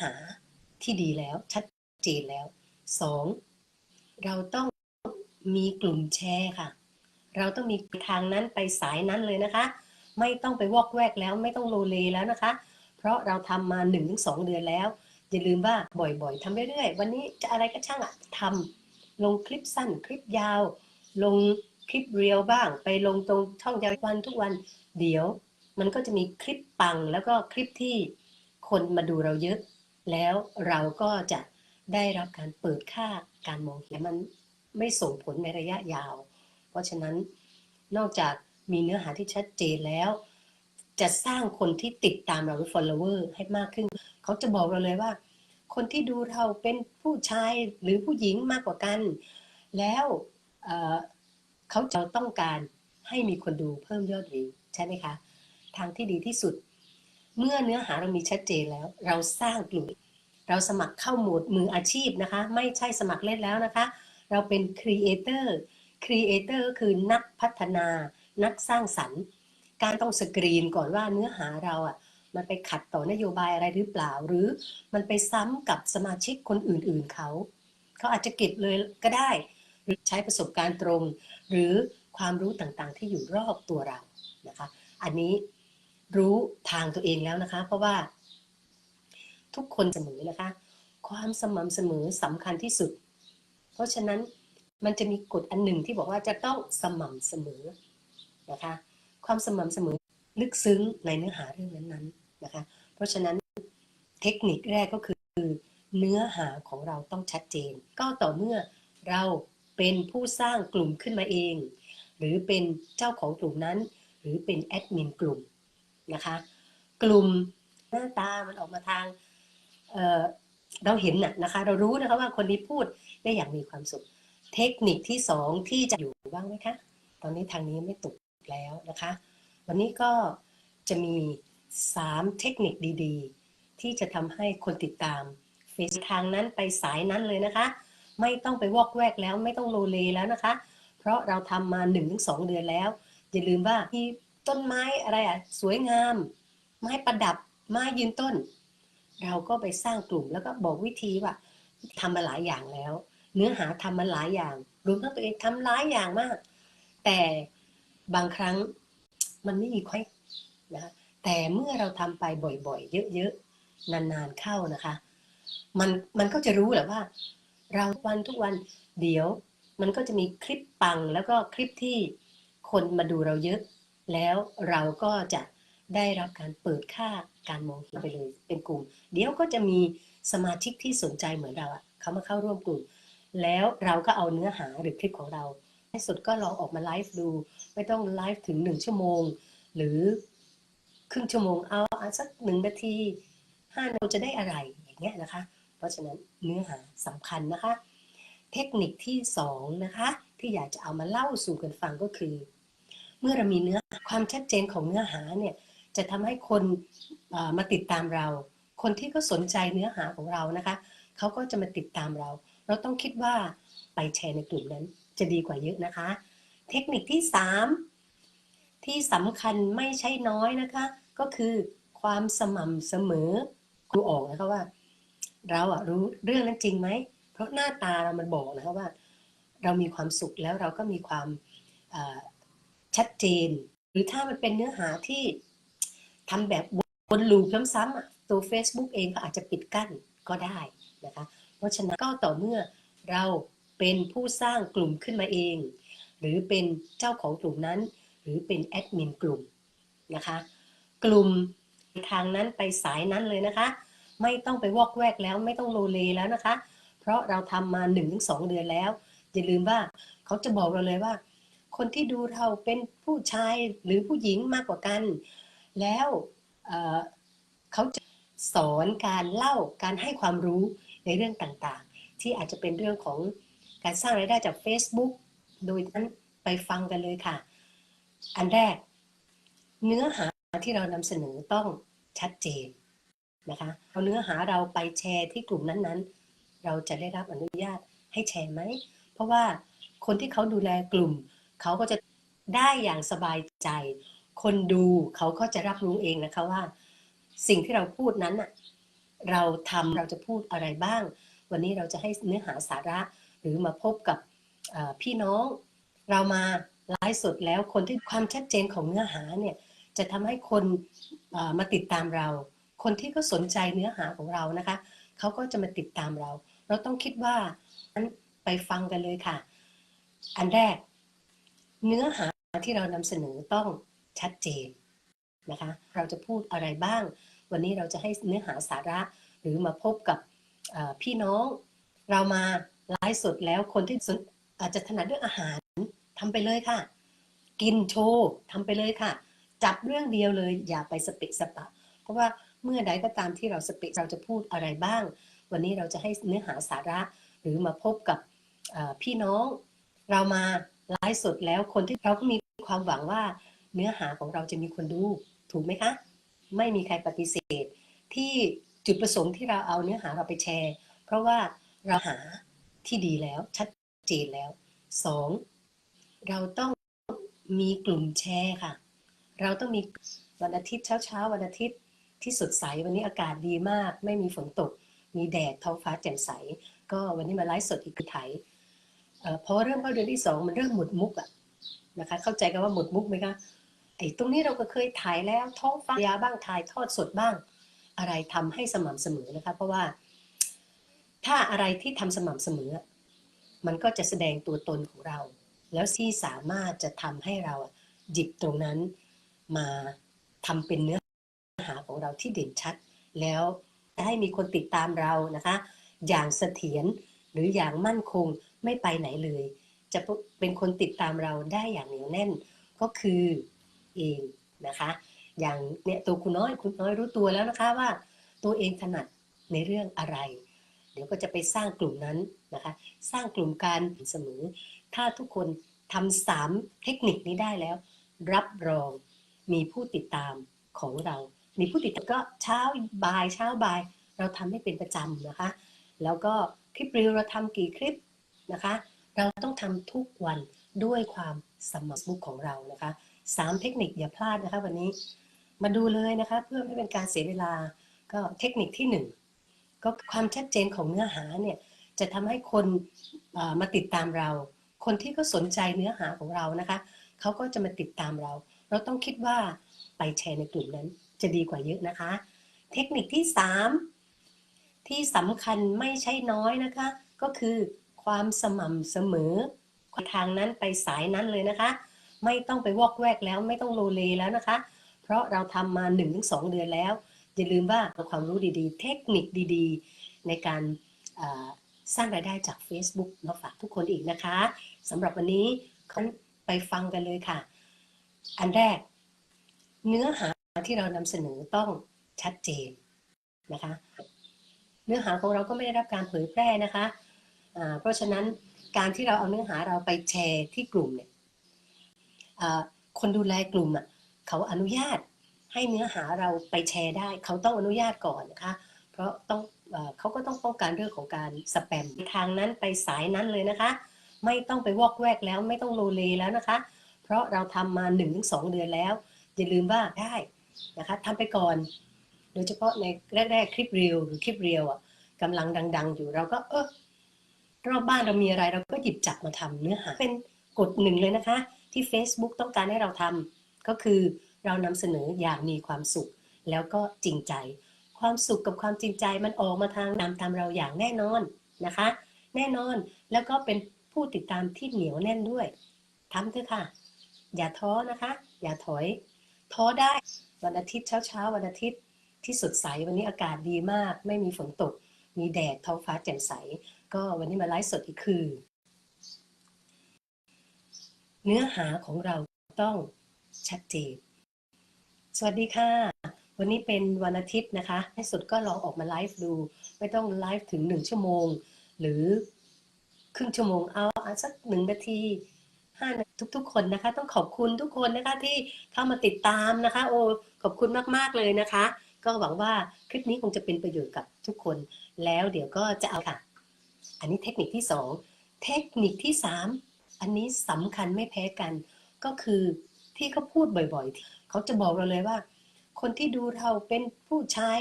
หาที่ดีแล้วชัดเจนแล้วสองเราต้องมีกลุ่มแชร์ค่ะ เราต้องมีทางนั้นไปสายนั้นเลยนะคะ ไม่ต้องไปวอกแวกแล้วไม่ต้องโลเลแล้วนะคะ เพราะเราทำมา1นถึงสเดือนแล้ว อย่าลืมว่าบ่อยๆทำเรื่อยๆ วันนี้จะอะไรก็ช่างอะทำลงคลิปสั้นคลิปยาว ลงคลิปเรียลบ้าง ไปลงตรงช่องยาววันทุกวันเดี๋ยว มันก็จะมีคลิปปังแล้วก็คลิปที่คนมาดูเราเยอะ แล้วเราก็จะได้รับการเปิดค่าการมองเห็นมันไม่ส่งผลในระยะยาว เพราะฉะนั้นนอกจากมีเนื้อหาที่ชัดเจนแล้ว จะสร้างคนที่ติดตามเราหรือ follower ให้มากขึ้น เขาจะบอกเราเลยว่า คนที่ดูเราเป็นผู้ชายหรือผู้หญิงมากกว่ากัน แล้วเเขาจะต้องการให้มีคนดูเพิ่มยอดวิวใช่ไหมคะ ทางที่ดีที่สุด เมื่อเนื้อหาเรามีชัดเจนแล้ว เราสร้างกลุ่ม เราสมัครเข้าโหมดมืออาชีพนะคะ ไม่ใช่สมัครเล่นแล้วนะคะ เราเป็นครีเอเตอร์ครีเอเตอร์ก็คือนักพัฒนา นักสร้างสรรค์ การต้องสกรีนก่อนว่าเนื้อหาเราอะมันไปขัดต่อนโยบายอะไรหรือเปล่า หรือมันไปซ้ำกับสมาชิกคนอื่นๆเขา เขาอาจจะเก็บเลยก็ได้ หรือใช้ประสบการณ์ตรง หรือความรู้ต่างๆที่อยู่รอบตัวเรานะคะ อันนี้ รู้ทางตัวเองแล้วนะคะ เพราะว่า ทุกคนเสมอนะคะ ความสม่ำเสมอสำคัญที่สุด เพราะฉะนั้นมันจะมีกฎอันหนึ่งที่บอกว่าจะต้องสม่ำเสมอนะคะ ความสม่ำเสมอลึกซึ้งในเนื้อหาเรื่องนั้นๆนะคะ เพราะฉะนั้นเทคนิคแรกก็คือเนื้อหาของเราต้องชัดเจน ก็ต่อเมื่อเราเป็นผู้สร้างกลุ่มขึ้นมาเอง หรือเป็นเจ้าของกลุ่มนั้น หรือเป็นแอดมินกลุ่ม นะคะ กลุ่มหน้าตามันออกมาทางเเราเห็นน่ะนะคะ เรารู้นะคะว่าคนนี้พูดได้อย่างมีความสุข เทคนิคที่สองที่จะอยู่บ้างไหมคะ ตอนนี้ทางนี้ไม่ตกแล้วนะคะ วันนี้ก็จะมี 3 เทคนิคดีๆ ที่จะทำให้คนติดตามเฟซทางนั้นไปสายนั้นเลยนะคะ ไม่ต้องไปวอกแวกแล้วไม่ต้องโลเลแล้วนะคะ เพราะเราทำมา 1-2 เดือนแล้ว อย่าลืมว่ามี ต้นไม้อะไรอะสวยงาม ไม้ประดับไม้ยืนต้น เราก็ไปสร้างกลุ่มแล้วก็บอกวิธีว่าทำมาหลายอย่างแล้ว เนื้อหาทำมันหลายอย่างรวมทั้งตัวเองทำหลายอย่างมาก แต่บางครั้งมันไม่มีค่อยนะแต่เมื่อเราทำไปบ่อยๆ เยอะๆ นานๆเข้านะคะ มันมันก็จะรู้แหละว่า เราวันทุกวันเดี๋ยว มันก็จะมีคลิปปังแล้วก็คลิปที่คนมาดูเราเยอะ แล้วเราก็จะได้รับการเปิดค่าการมองเห็นไปเลยเป็นกลุ่ม เดี๋ยวก็จะมีสมาชิกที่สนใจเหมือนเราอะเขามาเข้าร่วมกลุ่ม แล้วเราก็เอาเนื้อหาหรือคลิปของเราให้สุดก็ลองออกมาไลฟ์ดู ไม่ต้องไลฟ์ถึงหนึ่งชั่วโมง หรือครึ่งชั่วโมงเอาสักหนึ่งนาทีห้านาทีจะได้อะไรอย่างเงี้ยนะคะ เพราะฉะนั้นเนื้อหาสำคัญนะคะ เทคนิคที่สองนะคะ ที่อยากจะเอามาเล่าสู่กันฟังก็คือ เมื่อเรามีเนื้อความชัดเจนของเนื้อหาเนี่ยจะทำให้คนมาติดตามเรา คนที่ก็สนใจเนื้อหาของเรานะคะเขาก็จะมาติดตามเรา เราต้องคิดว่าไปแชร์ในกลุ่มนั้นจะดีกว่าเยอะนะคะ เทคนิคที่ 3 ที่สำคัญไม่ใช่น้อยนะคะ ก็คือความสม่ำเสมอครูออกนะคะว่า เราอะรู้เรื่องนั้นจริงไหม เพราะหน้าตาเรามันบอกนะคะว่า เรามีความสุขแล้วเราก็มีความ ชัดเจน หรือถ้ามันเป็นเนื้อหาที่ทำแบบวนลูปซ้ำๆตัว Facebook เองก็อาจจะปิดกั้นก็ได้นะคะ เพราะฉะนั้นก็ต่อเมื่อเราเป็นผู้สร้างกลุ่มขึ้นมาเอง หรือเป็นเจ้าของกลุ่มนั้น หรือเป็นแอดมินกลุ่มนะคะ กลุ่มทางนั้นไปสายนั้นเลยนะคะ ไม่ต้องไปวอกแวกแล้วไม่ต้องโลเลแล้วนะคะ เพราะเราทำมา1นถึงสเดือนแล้ว อย่าลืมว่าเขาจะบอกเราเลยว่า คนที่ดูเราเป็นผู้ชายหรือผู้หญิงมากกว่ากัน แล้วเขาจะสอนการเล่าการให้ความรู้ในเรื่องต่างๆ ที่อาจจะเป็นเรื่องของการสร้างรายได้จาก Facebook โดยนั้นไปฟังกันเลยค่ะ อันแรก เนื้อหาที่เรานำเสนอต้องชัดเจนนะคะเอาเนื้อหาเราไปแชร์ที่กลุ่มนั้นๆ เราจะได้รับอนุญาตให้แชร์ไหม เพราะว่าคนที่เขาดูแลกลุ่ม เขาก็จะได้อย่างสบายใจ คนดูเขาก็จะรับรู้เองนะคะว่า สิ่งที่เราพูดนั้นน่ะเราทำเราจะพูดอะไรบ้าง วันนี้เราจะให้เนื้อหาสาระหรือมาพบกับพี่น้อง เรามาไลฟ์สดแล้วคนที่ความชัดเจนของเนื้อหาเนี่ยจะทำให้คนมาติดตามเรา คนที่ก็สนใจเนื้อหาของเรานะคะเขาก็จะมาติดตามเรา เราต้องคิดว่างั้นไปฟังกันเลยค่ะ อันแรก เนื้อหาที่เรานำเสนอต้องชัดเจนนะคะ เราจะพูดอะไรบ้าง วันนี้เราจะให้เนื้อหาสาระหรือมาพบกับพี่น้อง เรามาไลฟ์สดแล้วคนที่สนอาจจะถนัดเรื่องอาหารทำไปเลยค่ะ กินโชว์ทำไปเลยค่ะ จับเรื่องเดียวเลยอย่าไปสเปะสปะ เพราะว่าเมื่อใดก็ตามที่เราสเปะเราจะพูดอะไรบ้าง วันนี้เราจะให้เนื้อหาสาระ หรือมาพบกับพี่น้อง เรามา ไลฟ์สดแล้วคนที่เราก็มีความหวังว่าเนื้อหาของเราจะมีคนดูถูกไหมคะ ไม่มีใครปฏิเสธ ที่จุดประสงค์ที่เราเอาเนื้อหาเราไปแชร์ เพราะว่าเราหาที่ดีแล้วชัดเจนแล้วสองเราต้องมีกลุ่มแชร์ค่ะ เราต้องมีวันอาทิตย์เช้าเช้าๆวันอาทิตย์ที่สดใสวันนี้อากาศดีมาก ไม่มีฝนตก มีแดดท้องฟ้าแจ่มใส ก็วันนี้มาไลฟ์สดอีกคือไถ เอ่อพอเริ่มเข้าเดือนที่สองมันเริ่มหมดมุกอะนะคะ เข้าใจกันว่าหมดมุกไหมคะไอ้ตรงนี้เราก็เคยถ่ายแล้วท้องฟ้ายาบ้างถ่ายทอดสดบ้าง อะไรทำให้สม่ำเสมอนะคะ เพราะว่า ถ้าอะไรที่ทำสม่ำเสมอ มันก็จะแสดงตัวตนของเรา แล้วที่สามารถจะทำให้เราหยิบตรงนั้นมาทำเป็นเนื้อหาของเราที่เด่นชัด แล้วให้มีคนติดตามเรานะคะ อย่างเสถียรหรืออย่างมั่นคง ไม่ไปไหนเลย จะเป็นคนติดตามเราได้อย่างเหนียวแน่นก็คือเองนะคะ อย่างเนี่ยตัวคุณน้อยคุณน้อยรู้ตัวแล้วนะคะว่า ตัวเองถนัดในเรื่องอะไร เดี๋ยวก็จะไปสร้างกลุ่มนั้นนะคะ สร้างกลุ่มการเสมอ ถ้าทุกคนทำสามเทคนิคนี้ได้แล้ว รับรองมีผู้ติดตามของเรา มีผู้ติดตามก็เช้าบ่ายเช้าบ่าย เราทำให้เป็นประจำนะคะ แล้วก็คลิปรีวเราทำกี่คลิป นะคะ เราต้องทำทุกวันด้วยความสม่ำเสมอของเรานะคะสามเทคนิคอย่าพลาดนะคะวันนี้มาดูเลยนะคะเพื่อไม่เป็นการเสียเวลาก็เทคนิคที่หนึ่งก็ความชัดเจนของเนื้อหาเนี่ยจะทำให้คนมาติดตามเรา คนที่ก็สนใจเนื้อหาของเรานะคะเขาก็จะมาติดตามเรา เราต้องคิดว่าไปแชร์ในกลุ่มนั้นจะดีกว่าเยอะนะคะ เทคนิคที่สามที่สำคัญไม่ใช่น้อยนะคะ ก็คือ ความสม่ำเสมอทางนั้นไปสายนั้นเลยนะคะ ไม่ต้องไปวอกแวกแล้วไม่ต้องโลเลแล้วนะคะ เพราะเราทำมา 1-2 เดือนแล้ว อย่าลืมว่าความรู้ดีๆ เทคนิคดีๆ ในการสร้างรายได้จาก Facebook มาฝากทุกคนอีกนะคะสำหรับวันนี้เขาไปฟังกันเลยค่ะ อันแรก เนื้อหาที่เรานำเสนอต้องชัดเจนนะคะ เนื้อหาของเราก็ไม่ได้รับการเผยแพร่นะคะ เพราะฉะนั้นการที่เราเอาเนื้อหาเราไปแชร์ที่กลุ่มเนี่ยคนดูแลกลุ่มอะเขาอนุญาตให้เนื้อหาเราไปแชร์ได้ เขาต้องอนุญาตก่อนนะคะ เพราะต้องเอเขาก็ต้องป้องกันเรื่องของการสแปมทางนั้นไปสายนั้นเลยนะคะ ไม่ต้องไปวอกแวกแล้วไม่ต้องโลเลแล้วนะคะ เพราะเราทำมา1-2เดือนแล้ว อย่าลืมว่าได้นะคะทำไปก่อน โดยเฉพาะในแรกๆคลิปเรียวหรือคลิปเรียวอะกำลังดัง ๆ อยู่เราก็เออ รอบบ้านเรามีอะไรเราก็หยิบจับมาทำเนื้อหาเป็นกฎหนึ่งเลยนะคะ ที่ Facebook ต้องการให้เราทำก็คือเรานำเสนออย่างมีความสุข แล้วก็จริงใจ ความสุขกับความจริงใจมันออกมาทางนำตามเราอย่างแน่นอนนะคะ แน่นอนแล้วก็เป็นผู้ติดตามที่เหนียวแน่นด้วยทำเถอะค่ะ อย่าท้อนะคะ อย่าถอย ท้อได้วันอาทิตย์เช้าเช้าๆวันอาทิตย์ที่สดใสวันนี้อากาศดีมาก ไม่มีฝนตก มีแดดท้องฟ้าแจ่มใส ก็วันนี้มาไลฟ์สดอีกคือ เนื้อหาของเราต้องชัดเจน สวัสดีค่ะ วันนี้เป็นวันอาทิตย์นะคะในสุดก็ลองออกมาไลฟ์ดู ไม่ต้องไลฟ์ถึงหนึ่งชั่วโมง หรือครึ่งชั่วโมงเอาเอาสักหนึ่งนาทีห้านาทีทุก ๆ คนนะคะ ต้องขอบคุณทุกคนนะคะที่เข้ามาติดตามนะคะ โอ้ขอบคุณมากๆเลยนะคะ ก็หวังว่าคลิปนี้คงจะเป็นประโยชน์กับทุกคน แล้วเดี๋ยวก็จะเอาค่ะ อันนี้เทคนิคที่สองเทคนิคที่สามอันนี้สำคัญไม่แพ้กัน ก็คือที่เขาพูดบ่อยๆ เขาจะบอกเราเลยว่า คนที่ดูเราเป็นผู้ชาย